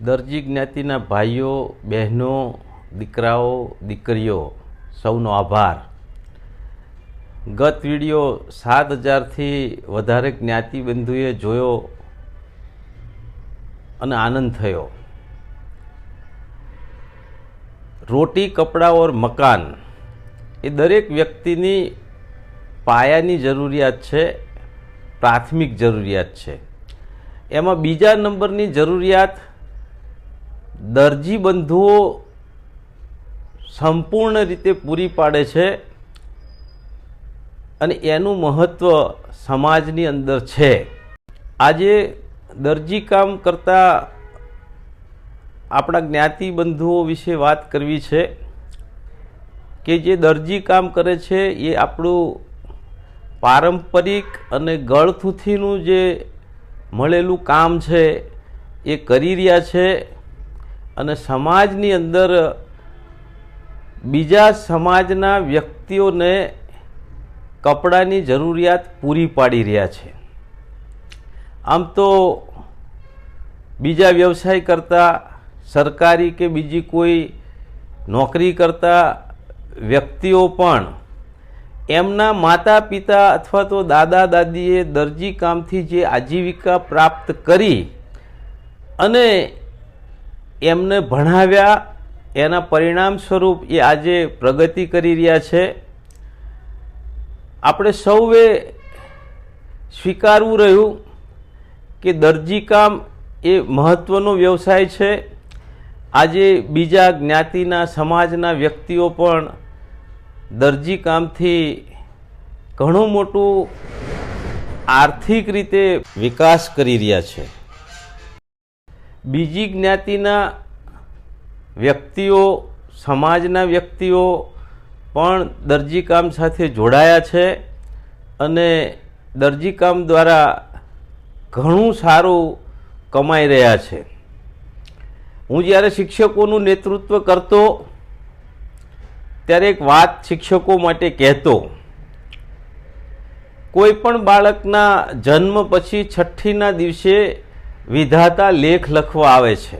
દરજી જ્ઞાતિના ભાઈઓ, બહેનો, દીકરાઓ, દીકરીઓ, સૌનો આભાર. ગત વીડિયો સાત હજારથી વધારે જ્ઞાતિબંધુએ જોયો અને આનંદ થયો. રોટી, કપડાં ઓર મકાન એ દરેક વ્યક્તિની પાયાની જરૂરિયાત છે, પ્રાથમિક જરૂરિયાત છે. એમાં બીજા નંબરની જરૂરિયાત દરજી બંધુઓ સંપૂર્ણ રીતે પૂરી પાડે છે અને એનું મહત્ત્વ સમાજની અંદર છે. આજે દરજી કામ કરતા આપણા જ્ઞાતિ બંધુઓ વિશે વાત કરવી છે કે જે દરજી કામ કરે છે એ આપણું પારંપરિક અને ગળથુથીનું જે મળેલું કામ છે એ કરી રહ્યા છે. અને સમાજની અંદર બીજા સમાજના વ્યક્તિઓને કપડાની જરૂરિયાત પૂરી પાડી રહ્યા છે. આમ તો બીજા વ્યવસાય કરતા, સરકારી કે બીજી કોઈ નોકરી કરતા વ્યક્તિઓ પણ એમના માતા પિતા અથવા તો દાદા દાદીએ દરજી કામથી જે આજીવિકા પ્રાપ્ત કરી અને એમને ભણાવ્યા, એના પરિણામ સ્વરૂપ એ આજે પ્રગતિ કરી રહ્યા છે. આપણે સૌએ સ્વીકારવું રહ્યું કે દરજી કામ એ મહત્ત્વનો વ્યવસાય છે. આજે બીજા જ્ઞાતિના સમાજના વ્યક્તિઓ પણ દરજી કામથી ઘણું મોટું આર્થિક રીતે વિકાસ કરી રહ્યા છે. બીજી જ્ઞાતિના વ્યક્તિઓ, સમાજના વ્યક્તિઓ પણ દરજીકામ સાથે જોડાયા છે અને દરજીકામ દ્વારા ઘણું સારું કમાઈ રહ્યા છે. હું જ્યારે શિક્ષકોનું નેતૃત્વ કરતો, ત્યારે એક વાત શિક્ષકો માટે કહેતો, કોઈ પણ બાળકના જન્મ પછી છઠ્ઠીના દિવસે વિધાતા લેખ લખવા આવે છે.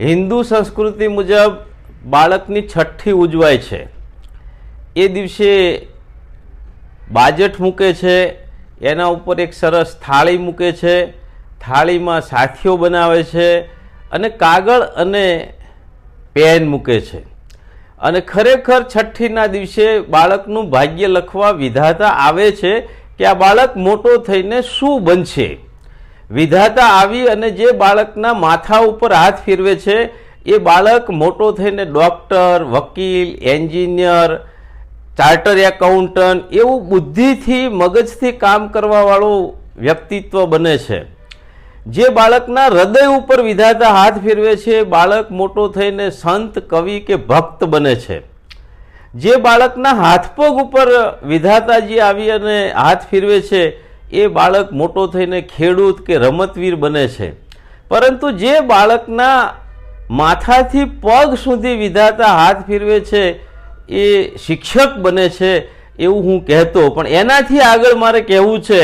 હિન્દુ સંસ્કૃતિ મુજબ બાળકની છઠ્ઠી ઉજવાય છે. એ દિવસે બાજટ મૂકે છે, એના ઉપર એક સરસ થાળી મૂકે છે, થાળીમાં સાથીઓ બનાવે છે અને કાગળ અને પેન મૂકે છે. અને ખરેખર છઠ્ઠીના દિવસે બાળકનું ભાગ્ય લખવા વિધાતા આવે છે કે આ બાળક મોટો થઈને શું બનશે? વિધાતા આવી અને જે બાળકના માથા ઉપર હાથ ફેરવે છે, એ બાળક મોટો થઈને ડૉક્ટર, વકીલ, એન્જિનિયર, ચાર્ટર એકાઉન્ટન્ટ એવું બુદ્ધિથી, મગજથી કામ કરવાવાળું વ્યક્તિત્વ બને છે. જે બાળકના હૃદય ઉપર વિધાતા હાથ ફેરવે છે, બાળક મોટો થઈને સંત, કવિ કે ભક્ત બને છે. જે બાળકના હાથપગ ઉપર વિધાતાજી આવી અને હાથ ફેરવે છે એ બાળક મોટો થઈને ખેડૂત કે રમતવીર બને છે. પરંતુ જે બાળકના માથાથી પગ સુધી વિધાતા હાથ ફેરવે છે, એ શિક્ષક બને છે એવું હું કહેતો. પણ એનાથી આગળ મારે કહેવું છે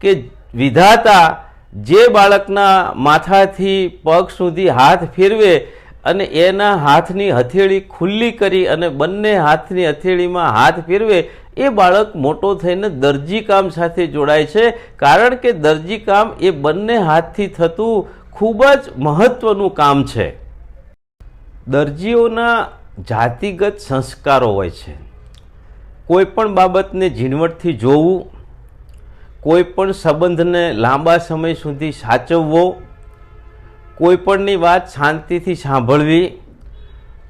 કે વિધાતા જે બાળકના માથાથી પગ સુધી હાથ ફેરવે અને એના હાથની હથેળી ખુલ્લી કરી અને બંને હાથની હથેળીમાં હાથ ફેરવે એ બાળક મોટો થઈને દરજી કામ સાથે જોડાય છે. કારણ કે દરજી કામ એ બંને હાથથી થતું ખૂબ જ મહત્ત્વનું કામ છે. દરજીઓના જાતિગત સંસ્કારો હોય છે. કોઈપણ બાબતને ઝીણવટથી જોવું કોઈ પણ સંબંધને લાંબા સમય સુધી સાચવવો, કોઈપણની વાત શાંતિથી સાંભળવી,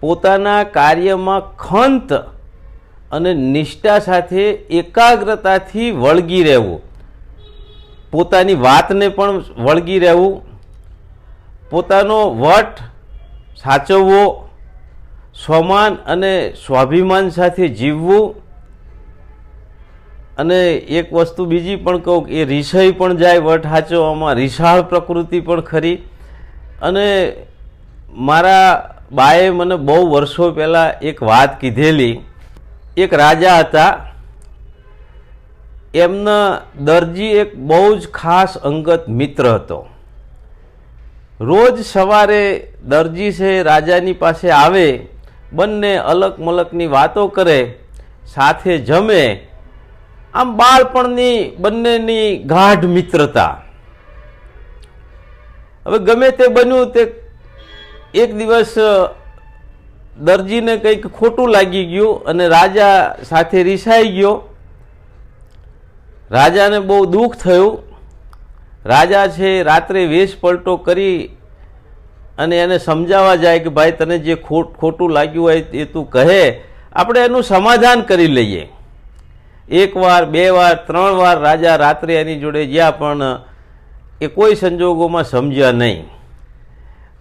પોતાના કાર્યમાં ખંત અને નિષ્ઠા સાથે એકાગ્રતાથી વળગી રહેવું. પોતાની વાતને પણ વળગી રહેવું. પોતાનો વટ સાચવવો. સ્વમાન અને સ્વાભિમાન સાથે જીવવું. અને એક વસ્તુ બીજી પણ કહું કે એ રિષય પણ જાય વટ સાચવવામાં રીસાળ પ્રકૃતિ પણ ખરી. અને મારા બાએ મને બહુ વર્ષો પહેલાં એક વાત કીધેલી એક રાજા હતા. એમના દરજી એક બહુ જ ખાસ અંગત મિત્ર હતો. રોજ સવારે દરજી છે રાજાની પાસે આવે, બંને અલગ મલકની વાતો કરે, સાથે જમે. આમ બાળપણની બંનેની ગાઢ મિત્રતા. હવે ગમે તે બન્યું તે એક દિવસ દરજીને કંઈક ખોટું લાગી ગયું અને રાજા સાથે રિસાઈ ગયો. રાજાને બહુ દુઃખ થયું. રાજા છે રાત્રે વેશ પલટો કરી અને એને સમજાવવા જાય કે ભાઈ તને જે ખોટ, ખોટું લાગ્યું હોય એ તું કહે, આપણે એનું સમાધાન કરી લઈએ. એક વાર, બે વાર, ત્રણ વાર રાજા રાત્રે એની જોડે ગયા પણ એ કોઈ સંજોગોમાં સમજ્યા નહીં.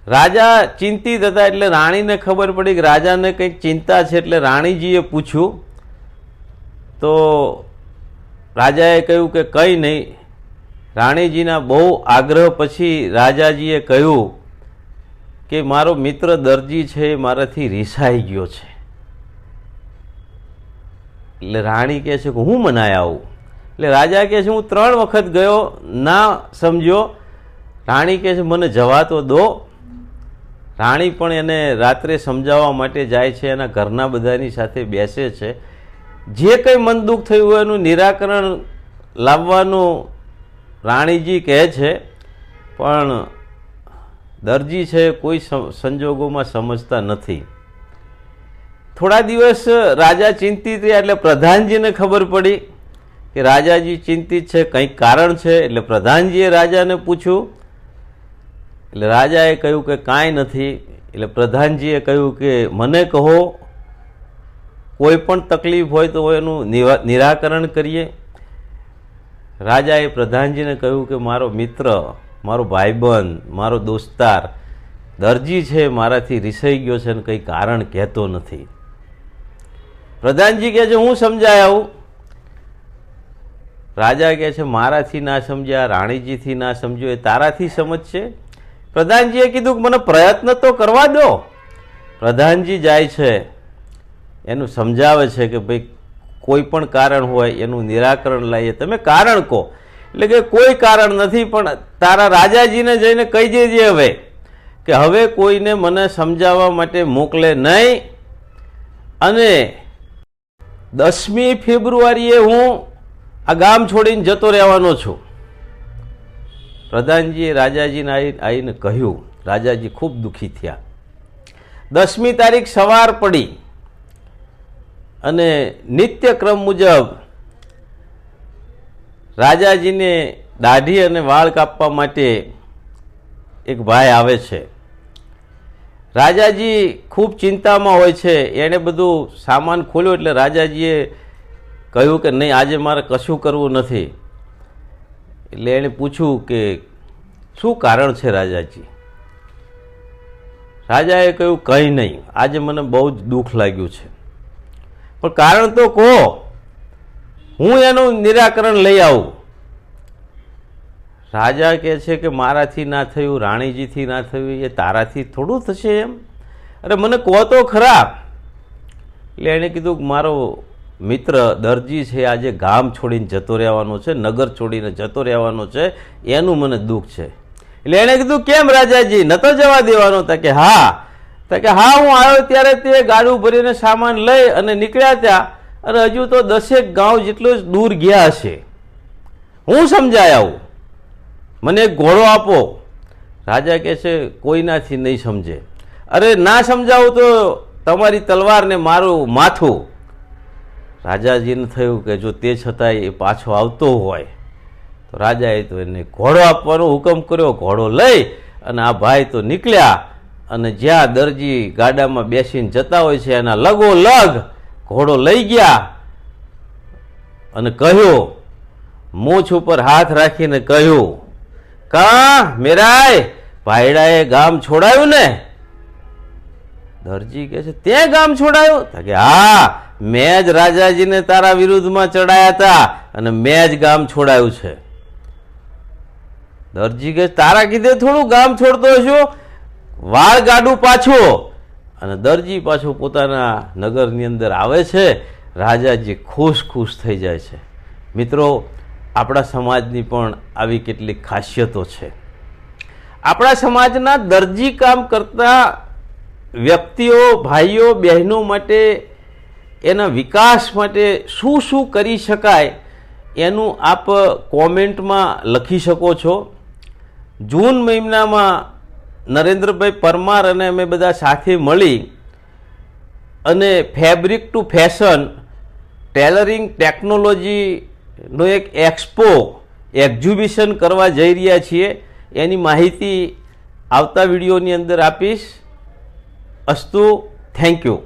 રાજા ચિંતિત હતા એટલે રાણીને ખબર પડી કે રાજાને કંઈક ચિંતા છે એટલે રાણીજીએ પૂછ્યું. તો રાજાએ કહ્યું કે કંઈ નહીં. રાણીજીના બહુ આગ્રહ પછી રાજાજીએ કહ્યું કે મારો મિત્ર દરજી છે એ મારાથી રિસાઈ ગયો છે. એટલે રાણી કહે છે કે હું મનાય આવું? એટલે રાજા કહે છે હું ત્રણ વખત ગયો, ના સમજ્યો. રાણી કહે છે, મને જવા તો દો. રાણી પણ એને રાત્રે સમજાવવા માટે જાય છે એના ઘરના બધાની સાથે બેસે છે. જે કંઈ મન દુઃખ થયું હોય એનું નિરાકરણ લાવવાનું રાણીજી કહે છે, પણ દરજી છે કોઈ સંજોગોમાં સમજતા નથી. થોડા દિવસ રાજા ચિંતિત રહ્યા એટલે પ્રધાનજીને ખબર પડી કે રાજાજી ચિંતિત છે, કંઈક કારણ છે એટલે પ્રધાનજીએ રાજાને પૂછ્યું એટલે રાજાએ કહ્યું કે કાંઈ નથી, એટલે પ્રધાનજીએ કહ્યું કે મને કહો, કોઈ પણ તકલીફ હોય તો એનું નિરાકરણ કરીએ. રાજાએ પ્રધાનજીને કહ્યું કે મારો મિત્ર, મારો ભાઈબંધ, મારો દોસ્તાર, દરજી છે મારાથી રિસાઈ ગયો છે અને કંઈ કારણ કહેતો નથી. પ્રધાનજી કહે છે, હું સમજાય આવું? રાજા કહે છે, મારાથી ના સમજ્યા, રાણીજીથી ના સમજ્યો, એ તારાથી સમજશે? પ્રધાનજીએ કીધું કે મને પ્રયત્ન તો કરવા દો. પ્રધાનજી જાય છે. એનું સમજાવે છે કે ભાઈ કોઈ પણ કારણ હોય એનું નિરાકરણ લાવીએ તમે કારણ કહો. એટલે કે કોઈ કારણ નથી, પણ તારા રાજાજીને જઈને કહી દેજે હવે કે હવે કોઈને મને સમજાવવા માટે મોકલે નહીં. અને દસમી ફેબ્રુઆરીએ હું આ ગામ છોડીને જતો રહેવાનો છું. પ્રધાનજીએ રાજાજીને આવીને કહ્યું, રાજાજી ખૂબ દુઃખી થયા. દસમી તારીખ સવાર પડી અને નિત્યક્રમ મુજબ રાજાજીને દાઢી અને વાળ કાપવા માટે એક ભાઈ આવે છે. રાજાજી ખૂબ ચિંતામાં હોય છે. એણે બધું સામાન ખોલ્યો એટલે રાજાજીએ કહ્યું કે નહીં, આજે મારે કશું કરવું નથી. એટલે એણે પૂછ્યું કે શું કારણ છે રાજાજી? રાજાએ કહ્યું, કંઈ નહીં. આજે મને બહુ જ દુઃખ લાગ્યું છે. પણ કારણ તો કહો. હું એનું નિરાકરણ લઈ આવું. રાજા કહે છે કે, મારાથી ના થયું, રાણીજીથી ના થયું, એ તારાથી થોડું થશે એમ. અરે, મને કહો તો ખરા. એટલે એણે કીધું મારો મિત્ર દરજી છે આજે ગામ છોડીને જતો રહેવાનો છે, નગર છોડીને જતો રહેવાનો છે, એનું મને દુઃખ છે. એટલે એણે કીધું, કેમ રાજાજી? નતો જવા દેવાનો? તા કે, હા. તા કે, હા, હું આવ્યો ત્યારે તે ગાડું ભરીને સામાન લઈ અને નીકળ્યા ત્યાં અને હજુ તો દસેક ગાંવ જેટલું જ દૂર ગયા હશે. હું સમજાય આવું? મને એક ઘોડો આપો. રાજા કહે છે, કોઈનાથી નહીં સમજે. અરે, ના સમજાવું તો તમારી તલવારને મારું માથું રાજાજીને થયું કે જો તે છતાંય એ પાછો આવતો હોય, તો રાજાએ તો એને ઘોડો આપવાનો હુકમ કર્યો, ઘોડો લઈ અને આ ભાઈ તો નીકળ્યા અને જ્યાં દરજી ગાડામાં બેસીને જતા હોય છે, એના લગો લગ ઘોડો લઈ ગયા અને કહ્યું, મૂછ ઉપર હાથ રાખીને કહ્યું, કા મેરાય ભાઈડાએ ગામ છોડાયું ને? દરજી કહે છે, તે ગામ છોડાયું? કે, હા, મેં જ રાજાજીને તારા વિરુદ્ધમાં ચડાયા હતા અને મેં જ ગામ છોડાયું છે. દરજી કે તારા કીધે થોડું ગામ છોડતો હશો? વાળ ગાડું પાછો. અને દરજી પાછો પોતાના નગરની અંદર આવે છે. રાજાજી ખુશ ખુશ થઈ જાય છે. મિત્રો, આપણા સમાજની પણ આવી કેટલીક ખાસિયતો છે. આપણા સમાજના દરજી કામ કરતા વ્યક્તિઓ, ભાઈઓ, બહેનો માટે એના વિકાસ માટે શું શું કરી શકાય એનું આપ કોમેન્ટમાં લખી શકો છો. જૂન મહિનામાં નરેન્દ્રભાઈ પરમાર અને અમે બધા સાથે મળી અને ફેબ્રિક ટુ ફેશન ટેલરિંગ ટેકનોલોજીનો એક એક્સપો એક્ઝિબિશન કરવા જઈ રહ્યા છીએ. એની માહિતી આવતા વિડીયોની અંદર આપીશ. અસ્તુ થેન્ક યુ